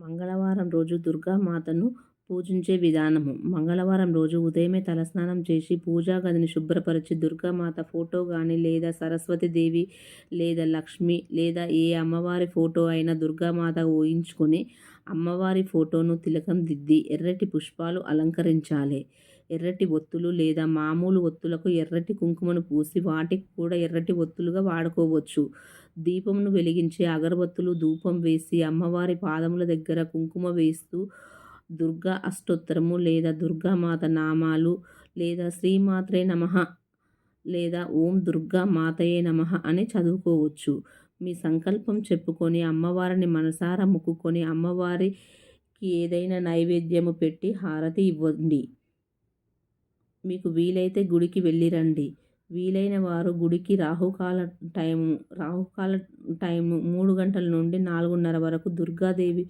మంగళవారం రోజు దుర్గామాతను పూజించే విధానము. మంగళవారం రోజు ఉదయమే తలస్నానం చేసి పూజా గదిని శుభ్రపరిచి దుర్గామాత ఫోటో కానీ లేదా సరస్వతీదేవి లేదా లక్ష్మి లేదా ఏ అమ్మవారి ఫోటో అయినా దుర్గామాత ఊహించుకొని అమ్మవారి ఫోటోను తిలకం దిద్ది ఎర్రటి పుష్పాలు అలంకరించాలి. ఎర్రటి ఒత్తులు లేదా మామూలు ఒత్తులకు ఎర్రటి కుంకుమను పూసి వాటికి కూడా ఎర్రటి ఒత్తులుగా వాడుకోవచ్చు. దీపమును వెలిగించి అగరబత్తులు ధూపం వేసి అమ్మవారి పాదముల దగ్గర కుంకుమ వేస్తూ దుర్గా అష్టోత్తరము లేదా దుర్గామాత నామాలు లేదా శ్రీమాత్రే నమః లేదా ఓం దుర్గా మాతయే నమః అని చదువుకోవచ్చు. మీ సంకల్పం చెప్పుకొని అమ్మవారిని మనసారా ముక్కుకొని అమ్మవారికి ఏదైనా నైవేద్యము పెట్టి హారతి ఇవ్వండి. మీకు వీలైతే గుడికి వెళ్ళిరండి వీలైన వారు గుడికి రాహుకాల టైము రాహుకాల టైము మూడు గంటల నుండి నాలుగున్నర వరకు దుర్గాదేవి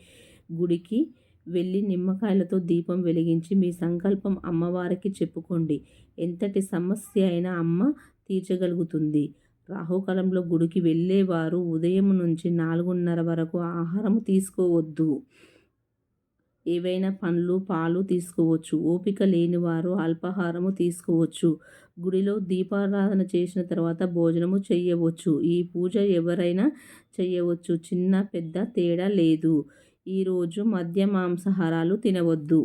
గుడికి వెళ్ళి నిమ్మకాయలతో దీపం వెలిగించి మీ సంకల్పం అమ్మవారికి చెప్పుకోండి. ఎంతటి సమస్య అయినా అమ్మ తీర్చగలుగుతుంది. రాహుకాలంలో గుడికి వెళ్ళేవారు ఉదయం నుంచి నాలుగున్నర వరకు ఆహారం తీసుకోవద్దు. ఏవైనా పండ్లు పాలు తీసుకోవచ్చు. ఓపిక లేనివారు అల్పాహారము తీసుకోవచ్చు. గుడిలో దీపారాధన చేసిన తర్వాత భోజనము చేయవచ్చు. ఈ పూజ ఎవరైనా చేయవచ్చు. చిన్న పెద్ద తేడా లేదు. ఈరోజు మద్య మాంసాహారాలు తినవద్దు.